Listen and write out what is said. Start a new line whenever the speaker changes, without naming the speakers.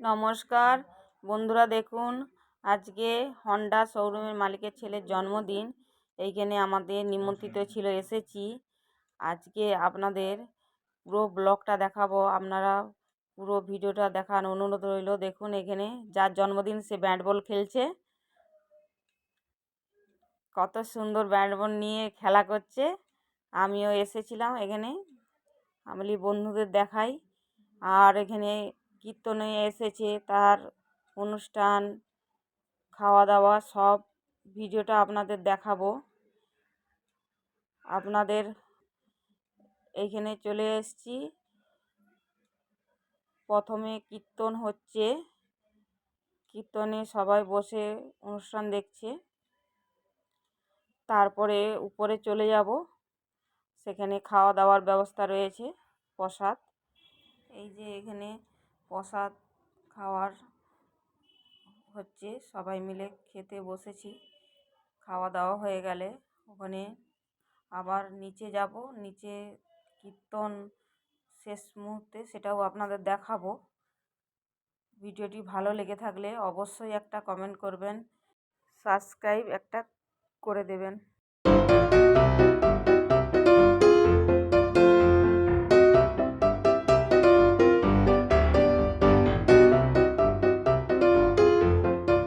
নমস্কার। বন্ধুরা দেখুন আজকে হন্ডা শোরুমের মালিকের ছেলের জন্মদিন। এইখানে আমাদের নিমন্ত্রিত ছিল এসেছি। আজকে আপনাদের পুরো ব্লগটা দেখাবো। আপনারা পুরো ভিডিওটা দেখার অনুরোধ রইল। দেখুন এখানে যার জন্মদিন সে ব্যাট বল খেলছে। কত সুন্দর ব্যাট বল নিয়ে খেলা করছে। আমিও এসেছিলাম এখানে। আমি বন্ধুদের দেখাই। আর এখানে কীর্তনে এসেছে, তার অনুষ্ঠান খাওয়া দাওয়া সব ভিডিওটা আপনাদের দেখাবো। আপনাদের এইখানে চলে এসেছি। প্রথমে কীর্তন হচ্ছে। কীর্তনে সবাই বসে অনুষ্ঠান দেখছে। তারপরে উপরে চলে যাব। সেখানে খাওয়া দাওয়ার ব্যবস্থা রয়েছে, প্রসাদ। এই যে এখানে প্রসাদ খাওয়ার হচ্ছে, সবাই মিলে খেতে বসেছি। খাওয়া দাওয়া হয়ে গেলে ওখানে আবার নিচে যাব। নিচে কীর্তন শেষ মুহূর্তে সেটাও আপনাদের দেখাবো। ভিডিওটি ভালো লেগে থাকলে অবশ্যই একটা কমেন্ট করবেন, সাবস্ক্রাইব একটা করে দেবেন।